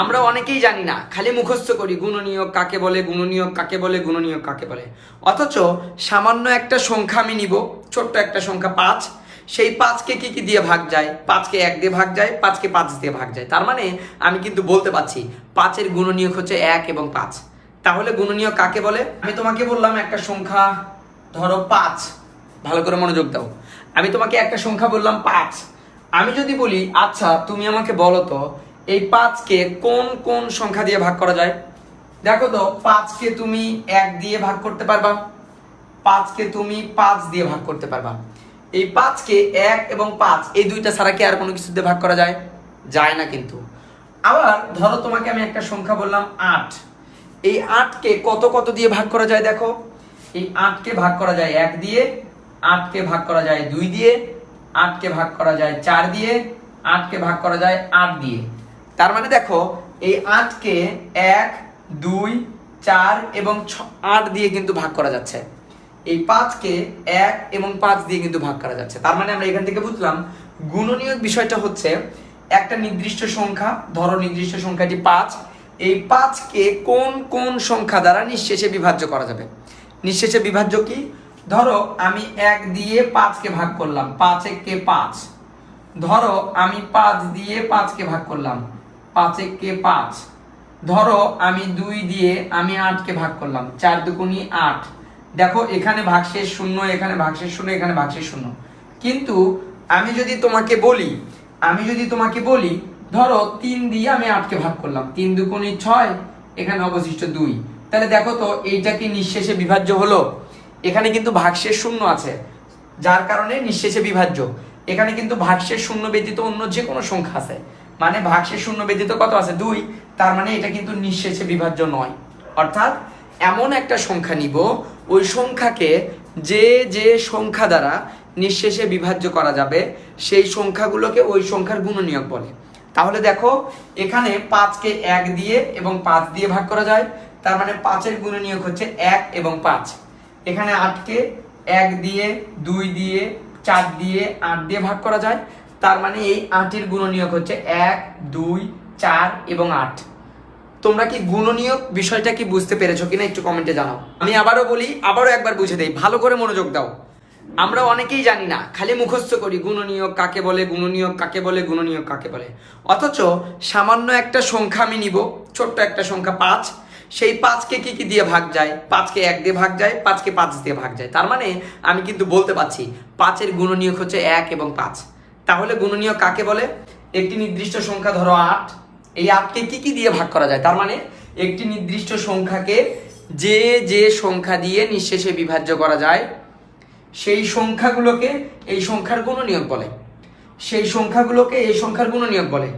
আমরা অনেকেই জানি না, খালি মুখস্থ করি গুণনীয়ক কাকে বলে গুণনীয়ক কাকে বলে গুণনীয়ক কাকে বলে। অথচ সামান্য একটা সংখ্যা আমি নিব, ছোট্ট একটা সংখ্যা পাঁচ, সেই পাঁচকে কি কি দিয়ে ভাগ যায়? পাঁচকে এক দিয়ে ভাগ যায়, পাঁচকে পাঁচ দিয়ে ভাগ যায়। তার মানে আমি কিন্তু বলতে পারছি, পাঁচের গুণনীয়ক হচ্ছে এক এবং পাঁচ। তাহলে গুণনীয়ক কাকে বলে? আমি তোমাকে বললাম একটা সংখ্যা ধরো পাঁচ। ভালো করে মনোযোগ দাও। আমি তোমাকে একটা সংখ্যা বললাম পাঁচ। আমি যদি বলি আচ্ছা তুমি আমাকে বলো তো এই পাঁচকে কোন কোন সংখ্যা দিয়ে ভাগ করা যায়? দেখো তো, পাঁচকে তুমি এক দিয়ে ভাগ করতে পারবা। পাঁচকে তুমি পাঁচ দিয়ে ভাগ করতে পারবা। এই পাঁচকে এক এবং পাঁচ, এই দুইটা ছাড়া কি আর কোনো কিছু দিয়ে ভাগ করা যায়? যায় না কিন্তু। আবার ধরো তোমাকে আমি একটা সংখ্যা বললাম আট। এই আটকে কত কত দিয়ে ভাগ করা যায় দেখো? এই আটকে ভাগ করা যায় এক দিয়ে, আটকে ভাগ করা যায় দুই দিয়ে, আটকে ভাগ করা যায় চার দিয়ে, আটকে ভাগ করা যায় আট দিয়ে। তার মানে দেখো, এই আটকে এক, দুই, চার এবং আট দিয়ে কিন্তু ভাগ করা যাচ্ছে। এই পাঁচকে এক এবং পাঁচ দিয়ে কিন্তু ভাগ করা যাচ্ছে। তার মানে আমরা এখান থেকে বুঝলাম, গুণনীয়ক বিষয়টা হচ্ছে একটা নির্দিষ্ট সংখ্যা, ধরো নির্দিষ্ট সংখ্যাটি পাঁচ, এই পাঁচকে কোন কোন সংখ্যা দ্বারা নিঃশেষে বিভাজ্য করা যাবে? নিঃশেষে বিভাজ্য কি? ধরো আমি এক দিয়ে পাঁচকে ভাগ করলাম পাঁচ কে পাঁচ। ধরো আমি পাঁচ দিয়ে পাঁচকে ভাগ করলাম পাঁচ কে পাঁচ। ধরো আমি দুই দিয়ে আমি আটকে ভাগ করলাম, চার দুগুণি আট। দেখো এখানে ভাগশেষ শূন্য, এখানে ভাগশেষ শূন্য, এখানে ভাগশেষ শূন্য। কিন্তু আমি যদি তোমাকে বলি, আমি যদি তোমাকে বলি, ধরো তিন দিয়ে আমি আটকে ভাগ করলাম, তিন দুগুণি ছয়, এখানে অবশিষ্ট দুই। তাহলে দেখো তো এইটা কি নিঃশেষে বিভাজ্য হলো? এখানে কিন্তু ভাগশেষ শূন্য আছে, যার কারণে নিঃশেষে বিভাজ্য। এখানে কিন্তু ভাগশেষ শূন্য ব্যতীত অন্য যে কোনো সংখ্যা আছে। মানে ভাগশেষ শূন্য ব্যতীত কত আছে? দুই। তার মানে এটা কিন্তু নিঃশেষে বিভাজ্য নয়। অর্থাৎ এমন একটা সংখ্যা নিব, ওই সংখ্যাকে যে যে সংখ্যা দ্বারা নিঃশেষে বিভাজ্য করা যাবে, সেই সংখ্যাগুলোকে ওই সংখ্যার গুণনীয়ক বলে। তাহলে দেখো, এখানে পাঁচকে এক দিয়ে এবং পাঁচ দিয়ে ভাগ করা যায়। তার মানে পাঁচের গুণনীয়ক হচ্ছে এক এবং পাঁচ। এখানে আটকে এক দিয়ে, দুই দিয়ে, চার দিয়ে, আট দিয়ে ভাগ করা যায়। তার মানে এই আটের গুণনীয়ক হচ্ছে এক, দুই, চার এবং আট। তোমরা কি গুণনীয়ক বিষয়টা কি বুঝতে পেরেছ কিনা একটু কমেন্টে জানাও। আমি আবারও বলি, আবারও একবার বুঝে দেই, ভালো করে মনোযোগ দাও। আমরা অনেকেই জানি না, খালি মুখস্থ করি গুণনীয়ক কাকে বলে, গুণনীয়ক কাকে বলে, গুণনীয়ক কাকে বলে। অথচ সামান্য একটা সংখ্যা আমি নিব, ছোট্ট একটা সংখ্যা পাঁচ, সেই পাঁচকে কি কি দিয়ে ভাগ যায়? পাঁচকে এক দিয়ে ভাগ যায়, পাঁচকে পাঁচ দিয়ে ভাগ যায়। তার মানে আমি কিন্তু বলতে পারছি, পাঁচের গুণনীয়ক হচ্ছে এক এবং পাঁচ। তাহলে গুণনীয় কাকে বলে? একটি নির্দিষ্ট সংখ্যা ধরো আট। এই আটকে কি কি দিয়ে ভাগ করা যায়? তার মানে একটি নির্দিষ্ট সংখ্যাকে যে যে সংখ্যা দিয়ে নিঃশেষে বিভাজ্য করা যায়, সেই সংখ্যাগুলোকে এই সংখ্যার গুণনীয়ক বলে। সেই সংখ্যাগুলোকে এই সংখ্যার গুণনীয়ক বলে।